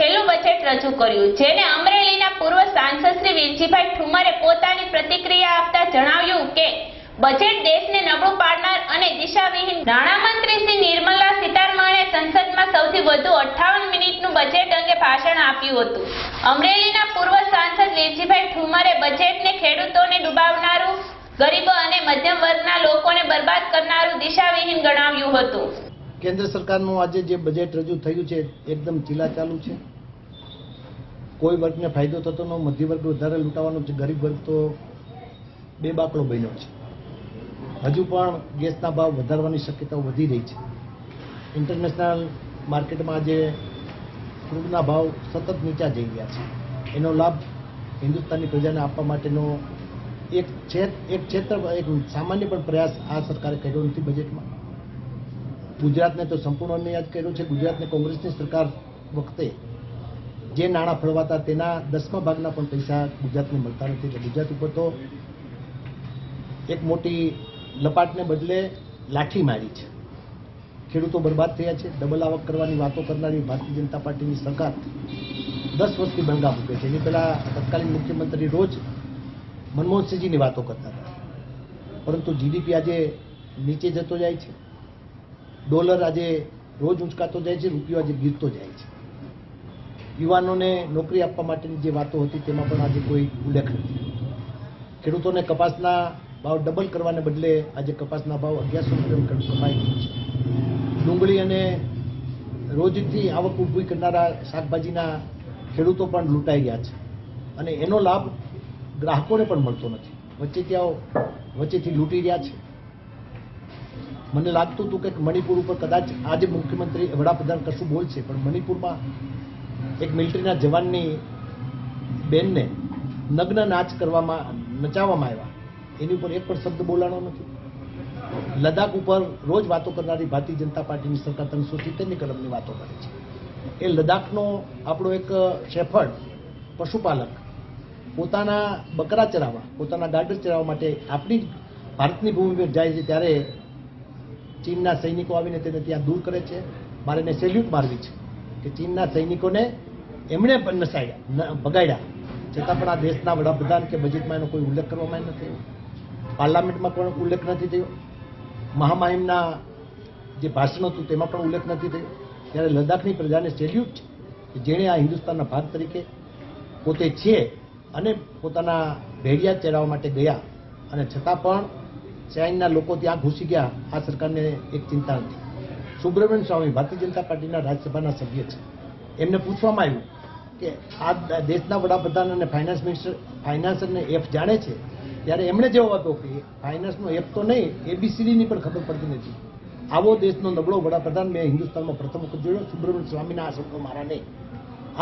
છેલ્લું બજેટ રજૂ કર્યું, જેને અમરેલીના પૂર્વ સાંસદ શ્રી વીરજીભાઈ ઠુમરે પોતાની પ્રતિક્રિયા આપતા જણાવ્યું કે, બજેટ દેશને નબળું પાડનાર અને દિશાવિહીન નાણામંત્રી શ્રી નિર્મલા સીતારમણે સંસદમાં સૌથી વધુ અઠ્ઠાવન મિનિટનું બજેટ અંગે ભાષણ આપ્યું હતું. અમરેલીના પૂર્વ સાંસદ વિરજીભાઈ ઠુમરે બજેટને ખેડૂતોને ડૂબાવનારું, ગરીબો અને મધ્યમ વર્ગના લોકોને બરબાદ કરનારું દિશાવિહીન ગણાવ્યું હતું. કેન્દ્ર સરકારનું આજે જે બજેટ રજૂ થયું છે એકદમ ચીલાચાલુ છે. કોઈ વર્ગને ફાયદો થતો ન, મધ્ય વર્ગ વધારે લૂંટાવાનો છે, ગરીબ વર્ગ તો બે બાકડો બન્યો છે. હજુ પણ ગેસના ભાવ વધારવાની શક્યતાઓ વધી રહી છે. ઇન્ટરનેશનલ માર્કેટમાં આજે ક્રૂડના ભાવ સતત નીચા જઈ ગયા છે. એનો લાભ હિન્દુસ્તાનની પ્રજાને આપવા માટેનો એક છેત એક ક્ષેત્ર એક સામાન્ય પણ પ્રયાસ આ સરકારે કર્યો નથી બજેટમાં. ગુજરાતને તો સંપૂર્ણ અન્યાય કર્યો છે. ગુજરાતને કોંગ્રેસની સરકાર વખતે જે નાણાં ફળવાતા તેના દસમા ભાગના પણ પૈસા ગુજરાતને મળતા નથી. ગુજરાત ઉપર તો એક મોટી લપાટને બદલે લાઠી મારી છે. ખેડૂતો બરબાદ થયા છે. ડબલ આવક કરવાની વાતો કરનારી ભારતીય જનતા પાર્ટીની સરકાર દસ વર્ષથી બંગા મૂકે છે. એની પહેલાં તત્કાલીન મુખ્યમંત્રી રોજ મનમોહનસિંહજીની વાતો કરતા હતા. પરંતુ જીડીપી આજે નીચે જતો જાય છે. ડોલર આજે રોજ ઉંચકાતો જાય છે. રૂપિયો આજે ગીરતો જાય છે. યુવાનોને નોકરી આપવા માટેની જે વાતો હતી તેમાં પણ આજે કોઈ ઉલ્લેખ નથી. ખેડૂતોને કપાસના ભાવ ડબલ કરવાને બદલે આજે કપાસના ભાવ અગિયારસો રૂપિયા કમાઈ ગયો છે. ડુંગળી અને રોજથી આવક ઊભી કરનારા શાકભાજીના ખેડૂતો પણ લૂંટાઈ ગયા છે. અને એનો લાભ ગ્રાહકોને પણ મળતો નથી. વચ્ચેથી આવો વચ્ચેથી લૂંટી રહ્યા છે. મને લાગતું હતું કે મણિપુર ઉપર કદાચ આજે મુખ્યમંત્રી વડાપ્રધાન કશું બોલશે, પણ મણિપુરમાં એક મિલિટરીના જવાનની બેનને નગ્ન નાચ કરવામાં, નચાવવામાં આવ્યા. એની ઉપર એક પણ શબ્દ બોલાણો નથી. લદાખ ઉપર રોજ વાતો કરનારી ભારતીય જનતા પાર્ટીની સરકાર ત્રણસો સિત્તેરની કલમની વાતો કરે છે. એ લદ્દાખનો આપણો એક શેફર્ડ, પશુપાલક, પોતાના બકરા ચરાવવા, પોતાના ગાર્ડર ચરાવવા માટે આપણી ભારતની ભૂમિ પર જાય છે ત્યારે ચીનના સૈનિકો આવીને તેને ત્યાં દૂર કરે છે. મારે એને સેલ્યુટ મારવી છે કે ચીનના સૈનિકોને એમણે પણ નસાડ્યા બગાડ્યા છતાં પણ આ દેશના વડાપ્રધાન કે બજેટમાં એનો કોઈ ઉલ્લેખ કરવામાં નથી. પાર્લામેન્ટમાં પણ ઉલ્લેખ નથી થયો. મહામહિમના જે ભાષણ હતું તેમાં પણ ઉલ્લેખ નથી થયો. ત્યારે લદ્દાખની પ્રજાને સેલ્યુટ છે જેણે આ હિન્દુસ્તાનના ભાગ તરીકે પોતે છે અને પોતાના ભેડિયા ચડાવવા માટે ગયા. અને છતાં પણ ચાઇનના લોકો ત્યાં ઘૂસી ગયા. આ સરકારને એક ચિંતા નથી સુબ્રમણ્ય સ્વામી ભારતીય જનતા પાર્ટીના રાજ્યસભાના સભ્ય છે. એમને પૂછવામાં આવ્યું કે આ દેશના વડાપ્રધાન અને ફાઇનાન્સ મિનિસ્ટર ફાઇનાન્સ અને એફ જાણે છે, ત્યારે એમણે જેવો આપ્યો કે ફાઇનાન્સનો એફ તો નહીં એબીસીડીની પણ ખબર પડતી નથી. આવો દેશનો નબળો વડાપ્રધાન મેં હિન્દુસ્તાનમાં પ્રથમ વખત જોયો, સુબ્રમણ્ય સ્વામીના આ શબ્દો મારા નહીં.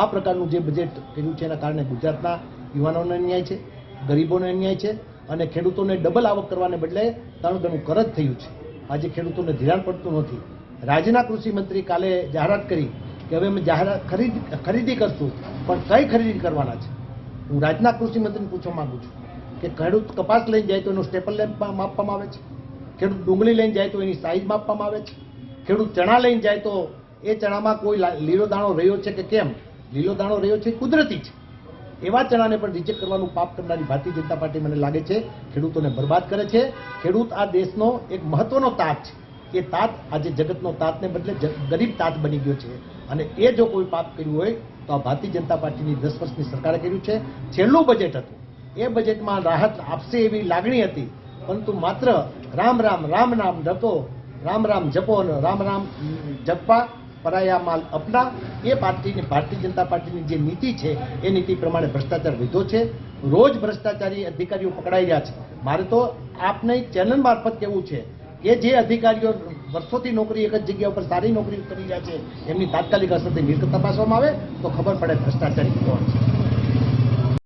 આ પ્રકારનું જે બજેટ કર્યું છે એના કારણે ગુજરાતના યુવાનોને અન્યાય છે, ગરીબોને અન્યાય છે અને ખેડૂતોને ડબલ આવક કરવાને બદલે ત્રણ ગણું કરજ થયું છે. આજે ખેડૂતોને ધિરાણ પડતું નથી. રાજ્યના કૃષિ મંત્રી કાલે જાહેરાત કરી કે હવે અમે જાહેરાત ખરીદી ખરીદી કરશું. પણ કઈ ખરીદી કરવાના છે? હું રાજ્યના કૃષિ મંત્રીને પૂછવા માંગુ છું કે ખેડૂત કપાસ લઈને જાય તો એનું સ્ટેપલ લેમ્પ માપવામાં આવે છે? ખેડૂત ડુંગળી લઈને જાય તો એની સાઈઝ માપવામાં આવે છે? ખેડૂત ચણા લઈને જાય તો એ ચણામાં કોઈ લીલો દાણો રહ્યો છે કે કેમ? લીલો દાણો રહ્યો છે કુદરતી છે. એવા ચણાને પણ રિજેક્ટ કરવાનું પાપ કરનારી ભારતીય જનતા પાર્ટી મને લાગે છે ખેડૂતોને બરબાદ કરે છે. ખેડૂત આ દેશનો એક મહત્વનો તાક છે. એ તાત આજે જગતનો તાતને બદલે ગરીબ તાત બની ગયો છે. અને એ જો કોઈ પાપ કર્યું હોય, તો આ ભારતીય જનતા પાર્ટીની દસ વર્ષની સરકારે કર્યું છે. છેલ્લું બજેટ હતું. એ બજેટમાં રાહત આપશે એવી લાગણી હતી. પરંતુ માત્ર રામ રામ રામ નામ જપો રામ રામ જપો અને રામ રામ જપવા પરાયા માલ અપના, એ પાર્ટીની, ભારતીય જનતા પાર્ટીની જે નીતિ છે, એ નીતિ પ્રમાણે ભ્રષ્ટાચાર વધ્યો છે. રોજ ભ્રષ્ટાચારી અધિકારીઓ પકડાઈ રહ્યા છે. મારે તો આપને ચેનલ મારફત કહેવું છે કે જે અધિકારીઓ વર્ષોથી નોકરી એક જ જગ્યા ઉપર સારી નોકરી કરી રહ્યા છે, એમની તાત્કાલિક અસરથી મિલકત તપાસવામાં આવે તો ખબર પડે ભ્રષ્ટાચારી કોણ છે.